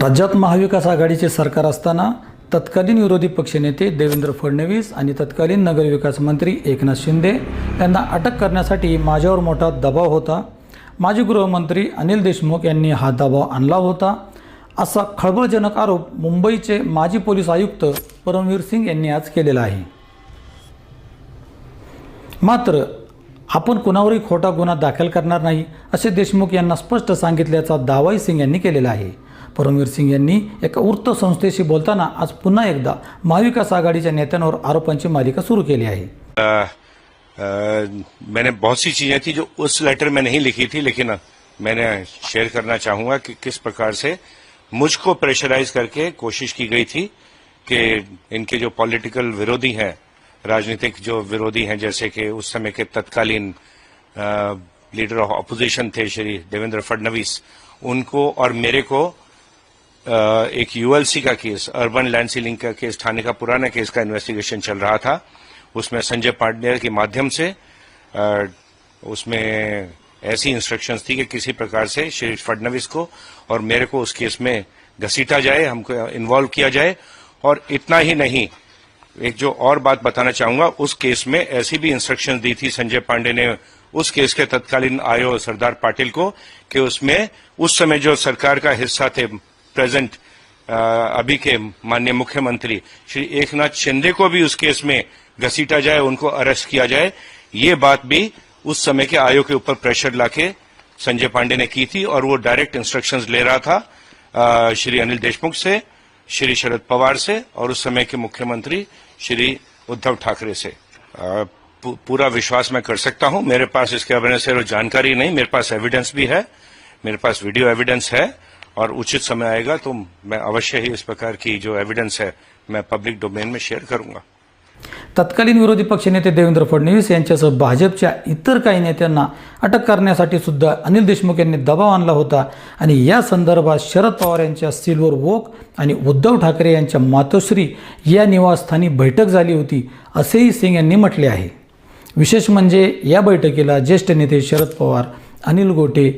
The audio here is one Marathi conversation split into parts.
राज्यात महाविकास आघाडीचे सरकार असताना तत्कालीन विरोधी पक्षनेते देवेंद्र फडणवीस आणि तत्कालीन नगरविकास मंत्री एकनाथ शिंदे यांना अटक करण्यासाठी माझ्यावर मोठा दबाव होता. माजी गृहमंत्री अनिल देशमुख यांनी हा दबाव आणला होता. असा खळबळजनक आरोप मुंबईचे माजी पोलीस आयुक्त परमवीर सिंग यांनी आज केलेला आहे. मात्र आपण कुणावरही खोटा गुन्हा दाखल करणार नाही असे देशमुख यांना स्पष्ट सांगितल्याचा दावाही सिंग यांनी केलेला आहे. परमवीर सिंग यांनी एका वृत्तसंस्थेशी बोलताना आज पुन्हा एकदा महाविकास आघाडीच्या नेत्यांवर आरोपांची मालिका सुरू केली आहे. मैंने बहुत सी चीज़ें थी जो उस लेटर में नहीं लिखी थी, लेकिन मैंने शेयर करना चाहूँगा कि किस प्रकार से मुझको प्रेशराइज करके कोशिश की गई थी कि इनके जो पॉलिटिकल विरोधी हैं, राजनीतिक जो विरोधी हैं, जैसे कि उस समय के तत्कालीन लीडर ऑफ़ अपोजिशन थे श्री देवेंद्र फडणवीस, उनको और मेरे को एक यूएलसी का केस अर्बन लैंड सीलिंग का केस, थाने का पुराना केस का इन्वेस्टिगेशन चल रहा था। उसमें संजय पांडे के माध्यम से उसमें ऐसी इंस्ट्रक्शंस थी कि किसी प्रकार से श्री फडणवीस को और मेरे को उस केस में घसीटा जाए, हमको इन्वॉल्व किया जाए। और इतना ही नहीं, एक जो और बात बताना चाहूँगा, उस केस में ऐसी भी इंस्ट्रक्शन दी थी संजय पांडे ने उस केस के तत्कालीन आयो सरदार पाटिल को कि उसमें उस समय जो सरकार का हिस्सा थे प्रेजेंट अभी के माननीय मुख्यमंत्री, श्री एकनाथ शिंदे को भी उस केस में घसीटा जाए, उनको अरेस्ट किया जाए, ये बात भी उस समय के आयोग के ऊपर प्रेशर लाके संजय पांडे ने की थी और वो डायरेक्ट इंस्ट्रक्शंस ले रहा था श्री अनिल देशमुख से, श्री शरद पवार से और उस समय के मुख्यमंत्री श्री उद्धव ठाकरे से। पू- पूरा विश्वास मैं कर सकता हूँ, मेरे पास इसके में सिर्फ़ जानकारी नहीं, मेरे पास एविडेंस भी है, मेरे पास वीडियो एविडेंस है और उचित समय आएगा तो मैं अवश्य ही इस प्रकार की जो एविडेंस है मैं पब्लिक डोमेन में शेअर करूंगा। तत्कालीन विरोधी पक्षनेते देवेंद्र फडणवीस यांच्यासह भाजपच्या इतर काही नेत्यांना अटक करण्यासाठी सुद्धा अनिल देशमुख यांनी दबाव आणला होता. आणि या संदर्भात शरद पवार यांच्या सिल्वर वोक आणि उद्धव ठाकरे यांच्या मातोश्री या निवासस्थानी बैठक झाली होती असेही सिंग यांनी म्हटले आहे. विशेष म्हणजे या बैठकीला ज्येष्ठ नेते शरद पवार अनिल गोटे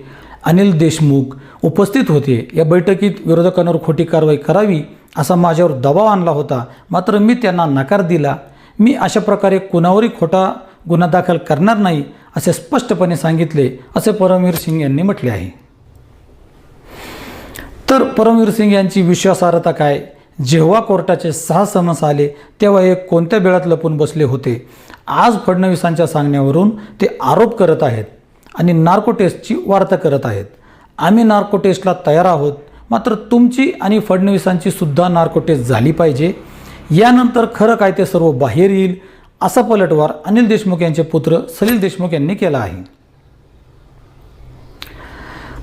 अनिल देशमुख उपस्थित होते. या बैठकीत विरोधकांवर खोटी कारवाई करावी असा माझ्यावर दबाव आणला होता. मात्र मी त्यांना नकार दिला. मी अशा प्रकारे कुणावरही खोटा गुन्हा दाखल करणार नाही असे स्पष्टपणे सांगितले असे परमवीर सिंग यांनी म्हटले आहे. तर परमवीर सिंग यांची विश्वासार्हता काय? जेव्हा कोर्टाचे सहा समन्स आले तेव्हा हे कोणत्या बेळात लपून बसले होते? आज फडणवीसांच्या सांगण्यावरून ते आरोप करत आहेत. आणि नार्को टेस्टची वार्ता करत आहेत. आम्ही नार्को टेस्टला तयार आहोत. मात्र तुमची आणि फडणवीसांची सुद्धा नार्को टेस्ट झाली पाहिजे. यानंतर खरं काय ते सर्व बाहेर येईल असा पलटवार अनिल देशमुख यांचे पुत्र सलील देशमुख यांनी केला आहे.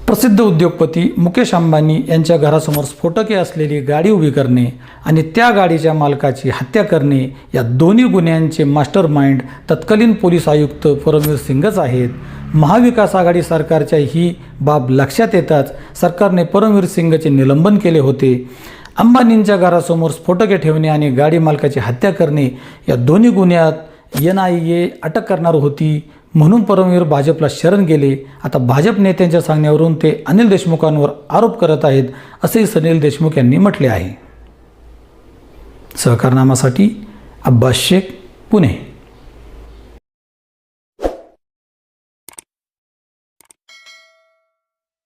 प्रसिद्ध उद्योगपती मुकेश अंबानी यांच्या घरासमोर स्फोटके असलेली गाडी उभी करणे आणि त्या गाडीच्या मालकाची हत्या करणे या दोन्ही गुन्ह्यांचे मास्टर माइंड तत्कालीन पोलीस आयुक्त परमवीर सिंगच आहेत. महाविकास आघाडी सरकारच्या ही बाब लक्षात येताच सरकारने परमवीर सिंगचे निलंबन केले होते. अंबानींच्या घरासमोर स्फोटके ठेवणे आणि गाडी मालकाची हत्या करणे या दोन्ही गुन्ह्यात एन आय ए अटक करणार होती म्हणून परमवीर भाजपला शरण गेले. आता भाजप नेत्यांच्या सांगण्यावरून ते अनिल देशमुखांवर आरोप करत आहेत असेही सनील देशमुख यांनी म्हटले आहे. सहकारनामासाठी अब्बास शेख पुणे.